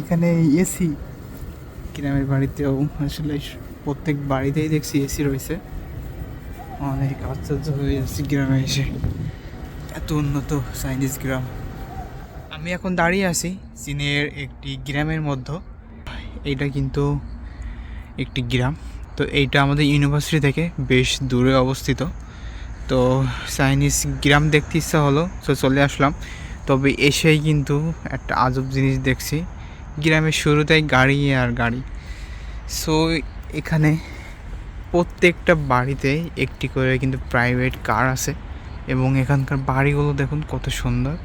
এখানে এসি গ্রামের বাড়িতেও আসলে প্রত্যেক বাড়িতেই দেখছি এসি রয়েছে। অনেক আশ্চর্য হয়ে যাচ্ছি গ্রামে এসে। এত উন্নত চাইনিজ গ্রাম। আমি এখন দাঁড়িয়ে আছি চীনের একটি গ্রামের মধ্যে। এইটা কিন্তু একটি গ্রাম। তো এইটা আমাদের ইউনিভার্সিটি থেকে বেশ দূরে অবস্থিত। তো চাইনিজ গ্রাম দেখতে ইচ্ছা হলো, তো চলে আসলাম। তবে এসেই কিন্তু একটা আজব জিনিস দেখছি। গ্রামের শুরুতেই গাড়ি আর গাড়ি। সো এখানে প্রত্যেকটা বাড়িতে একটি করে কিন্তু প্রাইভেট কার আছে এবং এখানকার বাড়িগুলো দেখুন কত সুন্দর।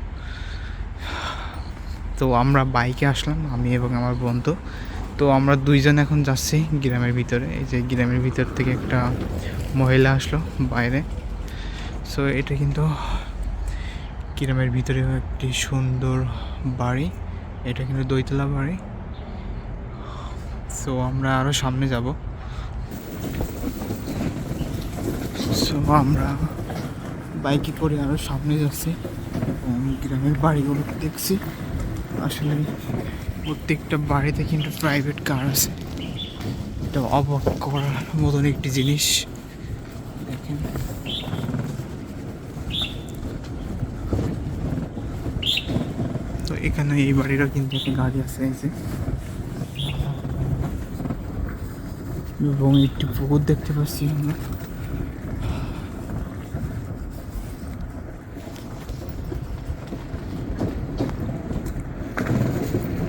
তো আমরা বাইকে আসলাম, আমি এবং আমার বন্ধু। তো আমরা দুইজন এখন যাচ্ছি গ্রামের ভিতরে। এই যে গ্রামের ভিতর থেকে একটা মহিলা আসলো বাইরে। সো এটা কিন্তু গ্রামের ভিতরেও একটি সুন্দর বাড়ি। এটা কিন্তু দইতলা বাড়ি। সো আমরা আরও সামনে যাব। সো আমরা বাইকে করে আরও সামনে যাচ্ছি। এবং গ্রামের বাড়িগুলো দেখছি। আসলে প্রত্যেকটা বাড়িতে কিন্তু প্রাইভেট কার আছে। এটা অবাক করার মতন একটি জিনিস। দেখেন। এখানে এই বাড়িরও কিন্তু একটা গাড়ি আছে এই যে। এবং একটি পুকুর দেখতে পাচ্ছি আমরা।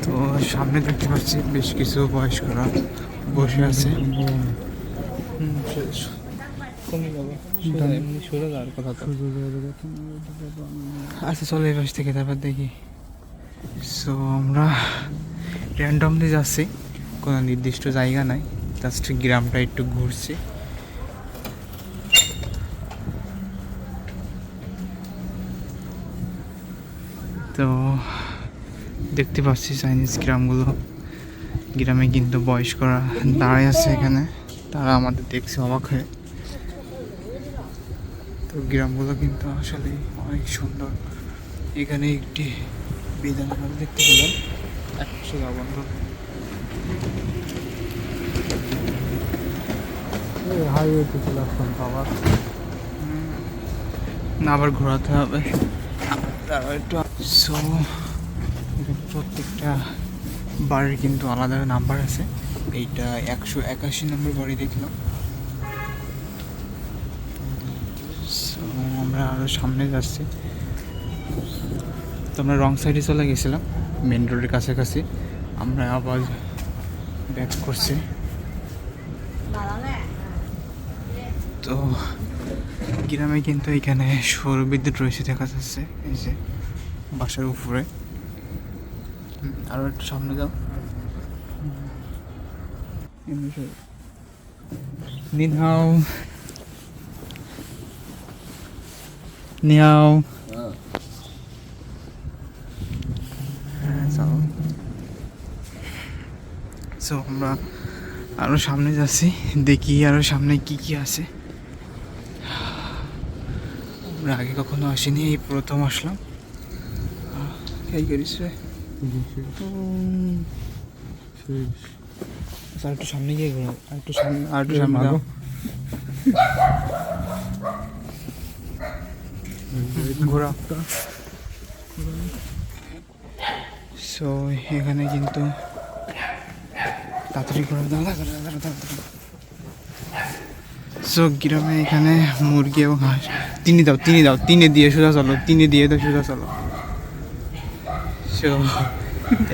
তো সামনে দেখতে পাচ্ছি বেশ কিছু বয়স্করা বসে আছে। আচ্ছা চলো এই পাশ থেকে তারপর দেখি। সো আমরা র্যান্ডমলি যাচ্ছি। কোনো নির্দিষ্ট জায়গা নাই। জাস্ট গ্রামটা একটু ঘুরছি। তো, দেখতে পাচ্ছি চাইনিজ গ্রামগুলো। গ্রামে কিন্তু বয়স্করা দাঁড়ায় আছে এখানে। তারা আমাদের দেখছে অবাক হয়ে। তো, গ্রামগুলো কিন্তু আসলে অনেক সুন্দর। এখানে একটি দেখতে পেলাম। একশো হাইওয়েতে চলে আবার। না আবার ঘোরাতে হবে। তারপর একটু সো প্রত্যেকটা বাড়ির কিন্তু আলাদা নাম্বার আছে। এইটা একশো একাশি নম্বর বাড়ি দেখলাম। সো আমরা আরও সামনে যাচ্ছি। তো আমরা রং সাইডে চলে গেছিলাম মেন রোডের কাছাকাছি। আমরা আবার ব্যাক করছি। তো গ্রামে কিন্তু এখানে সৌর বিদ্যুৎ রয়েছে দেখা যাচ্ছে এই যে বাসার উপরে। হুম, আরও একটু সামনে যাও। নিহাও। নিহাও হ্যাঁ, চলো সো আমরা আরও সামনে যাচ্ছি দেখি আরও সামনে কি কি আছে। আমরা আগে কখনো আসিনি এই প্রথম আসলাম। এই করিস আচ্ছা, আর একটু সামনে গিয়ে ঘোরো। আর একটু সামনে আর একটু সামনে যাও। ঘোরা সো এখানে কিন্তু তাড়াতাড়ি করে দাও সো গ্রামে এখানে মুরগি এবং হাঁস। তিনি দাও তিনি দাও, তিনে দিয়ে সোজা চলো, তিনে দিয়ে দাও সোজা চলো। সো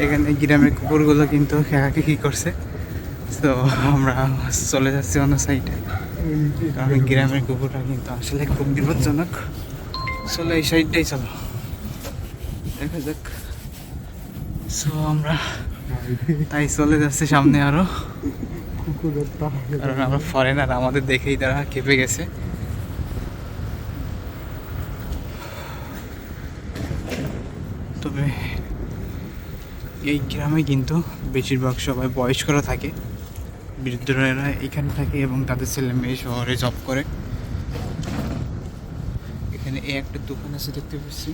এখানে গ্রামের কুকুরগুলো কিন্তু খেকাকে কি করছে। তো আমরা চলে যাচ্ছি অন্য সাইডে কারণ গ্রামের কুকুরটা কিন্তু আসলে খুব বিপজ্জনক। চলো এই সাইডটাই চলো। দেখা যাক। সো আমরা তাই চলে যাচ্ছে সামনে আরও। কারণ আমরা ফরেনার আমাদের দেখেই তারা কেঁপে গেছে। তবে এই গ্রামে কিন্তু বেশিরভাগ সবাই বয়স্করা থাকে। বৃদ্ধরা এখানে থাকে এবং তাদের ছেলে মেয়ে শহরে জব করে। এখানে এই একটা দোকান আছে দেখতে পাচ্ছি।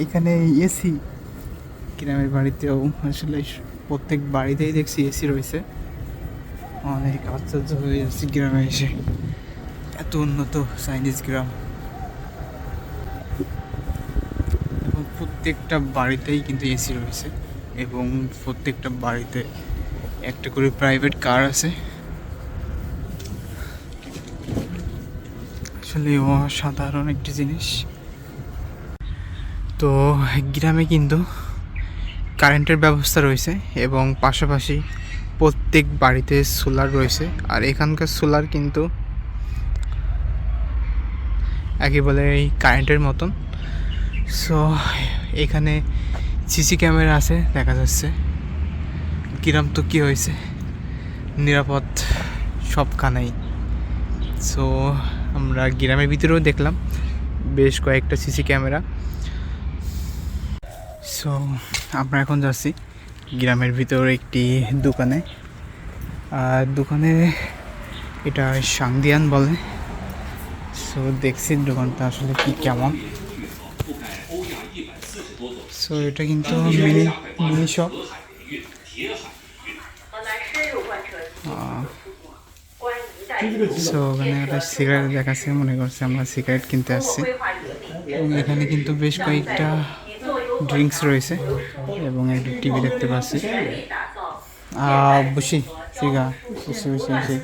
এখানে এসি গ্রামের বাড়িতেও আসলে প্রত্যেক বাড়িতেই দেখছি এসি রয়েছে। অনেক আশ্চর্য হয়ে যাচ্ছে গ্রামে এসে। এত উন্নত চাইনিজ গ্রাম। এবং প্রত্যেকটা বাড়িতেই কিন্তু এসি রয়েছে। এবং প্রত্যেকটা বাড়িতে একটা করে প্রাইভেট কার আছে। আসলে অসাধারণ একটি জিনিস। তো গ্রামে কিন্তু কারেন্টের ব্যবস্থা রয়েছে এবং পাশাপাশি প্রত্যেক বাড়িতে সোলার রয়েছে। আর এখানকার সোলার কিন্তু একেবারে এই কারেন্টের মতন। সো এখানে সিসি ক্যামেরা আছে, দেখা যাচ্ছে। গ্রাম তো কী হয়েছে? নিরাপদ সবখানেই। সো আমরা গ্রামের ভিতরেও দেখলাম, বেশ কয়েকটা সিসি ক্যামেরা। সো আমরা এখন যাচ্ছি গ্রামের ভিতর একটি দোকানে। আর দোকানে এটা সাংদিয়ান বলে। সো দেখছি দোকানটা আসলে কি কেমন। সো এটা কিন্তু মিনি মিনি শপ। সো ওখানে একটা সিগারেট দেখাচ্ছে, মনে করছে আমরা সিগারেট কিনতে আসছি। এখানে কিন্তু বেশ কয়েকটা ড্রিঙ্কস রয়েছে এবং একটু টিভি দেখতে পাচ্ছি। বসি সিগা বুঝি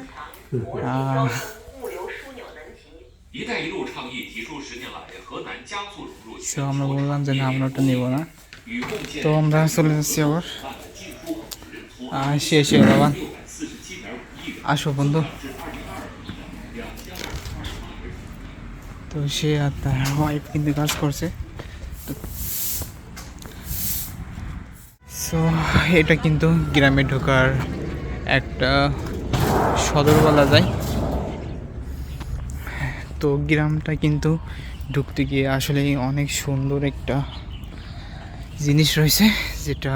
সো আমরা বললাম যে না, আমরা ওটা নেব না। তো আমরা চলে যাচ্ছি আবার। আসি সে বাবান আসো, বন্ধু। তো সে আর তার ওয়াইফ কিন্তু কাজ করছে। সো এটা কিন্তু গ্রামে ঢোকার একটা সদর বলা যায়। তো গ্রামটা কিন্তু ঢুকতে গিয়ে আসলে অনেক সুন্দর একটা জিনিস রয়েছে, যেটা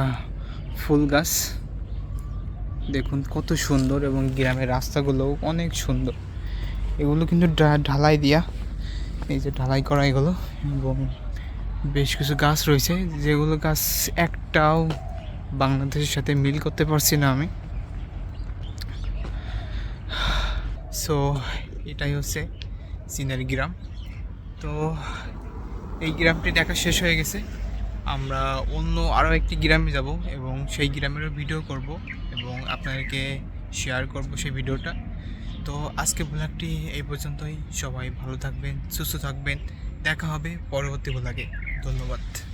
ফুল গাছ। দেখুন কত সুন্দর এবং গ্রামের রাস্তাগুলোও অনেক সুন্দর। এগুলো কিন্তু ঢালাই দিয়া, এই যে ঢালাই করা এগুলো এবং বেশ কিছু গাছ রয়েছে, যেগুলো গাছ একটাও বাংলাদেশের সাথে মিল করতে পারছি না আমি। সো এটাই হচ্ছে সিনারি গ্রাম। তো, এই গ্রামটি দেখা শেষ হয়ে গেছে। আমরা অন্য আরও একটি গ্রামে যাব এবং সেই গ্রামেরও ভিডিও করব এবং আপনাদেরকে শেয়ার করব সেই ভিডিওটা। তো আজকে ব্লগটি এই পর্যন্তই। সবাই ভালো থাকবেন, সুস্থ থাকবেন। দেখা হবে পরবর্তী ব্লগে ধন্যবাদ।